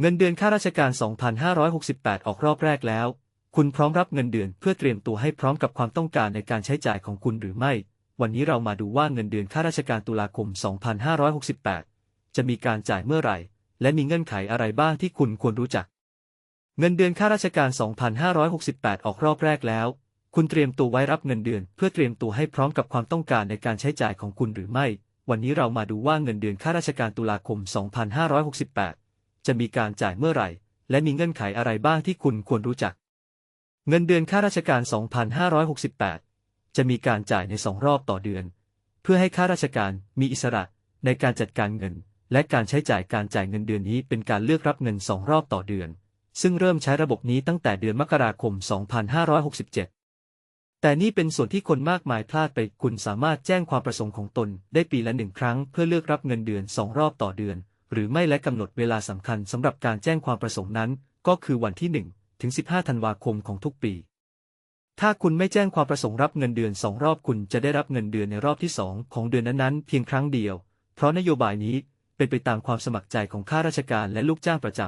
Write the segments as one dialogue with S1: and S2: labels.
S1: เงินเดือนข้าราชการ 2,568 ออกรอบแรกแล้ว คุณพร้อมรับเงินเดือนเพื่อเตรียมตัวให้พร้อมกับความต้องการในการใช้จ่ายของคุณหรือไม่ วันนี้เรามาดูว่าเงินเดือนข้าราชการตุลาคม 2568 จะมีการจ่ายเมื่อไหร่ และมีเงื่อนไขอะไรบ้างที่คุณควรรู้จัก เงินเดือนข้าราชการ 2,568 ออกรอบแรกแล้ว คุณเตรียมตัวไว้รับเงินเดือน เพื่อเตรียมตัวให้พร้อมกับความต้องการในการใช้จ่ายของคุณหรือไม่ วันนี้เรามาดูว่าเงินเดือนข้าราชการตุลาคม 2568 จะมีการจ่ายเมื่อไหร่ และมีเงื่อนไขอะไรบ้างที่คุณควรรู้จัก เงินเดือนข้าราชการ 2,568 จะมีการจ่ายในสองรอบต่อเดือน เพื่อให้ข้าราชการมีอิสระในการจัดการเงิน และการใช้จ่ายการจ่ายเงินเดือนนี้เป็นการเลือกรับเงินสองรอบต่อเดือน ซึ่งเริ่มใช้ระบบนี้ตั้งแต่เดือนมกราคม 2567แต่นี่เป็นส่วนที่คนมากมายพลาดไป คุณสามารถแจ้งความประสงค์ของตนได้ปีละหนึ่งครั้งเพื่อเลือกรับเงินเดือนสองรอบต่อเดือน หรือไม่และกำหนดเวลาสำคัญสำหรับการแจ้งความประสงค์นั้น ก็คือวันที่ 1 ถึง 15 ธันวาคมของทุกปี ถ้าคุณไม่แจ้งความประสงค์รับเงินเดือนสองรอบคุณจะได้รับเงินเดือนในรอบที่สองของเดือนนั้นๆ เพียงครั้งเดียว เพราะนโยบายนี้เป็นไปตามความสมัครใจของข้าราชการและลูกจ้างประจ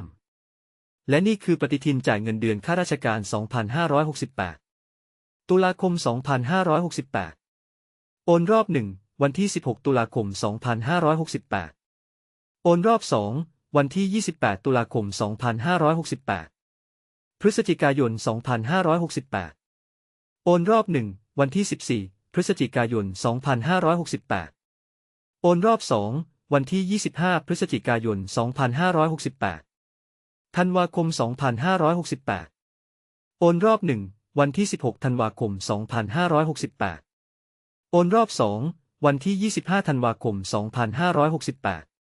S1: ำ และนี่คือปฏิทินจ่ายเงินเดือนข้าราชการ 2568 ตุลาคม 2568 โอนรอบ1วันที่ 16 ตุลาคม 2568 โอนรอบ 2 วันที่ 28 ตุลาคม 2568 พฤศจิกายน 2568 โอนรอบ 1 วันที่ 14 พฤศจิกายน 2568 โอนรอบ 2 วันที่ 25 พฤศจิกายน 2568 ธันวาคม 2568 โอนรอบ 1 วันที่ 16 ธันวาคม 2568 โอนรอบ 2 วันที่ 25 ธันวาคม 2568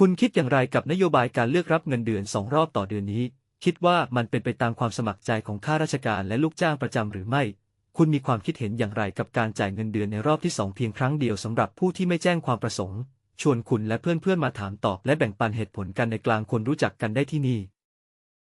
S1: คุณคิดอย่างไรกับนโยบายการเลือกรับเงินเดือนสองรอบต่อเดือนนี้ คิดว่ามันเป็นไปตามความสมัครใจของข้าราชการและลูกจ้างประจำหรือไม่ คุณมีความคิดเห็นอย่างไรกับการจ่ายเงินเดือนในรอบที่สองเพียงครั้งเดียวสำหรับผู้ที่ไม่แจ้งความประสงค์ ชวนคุณและเพื่อนๆมาถามตอบและแบ่งปันเหตุผลกันในกลางคนรู้จักกันได้ที่นี่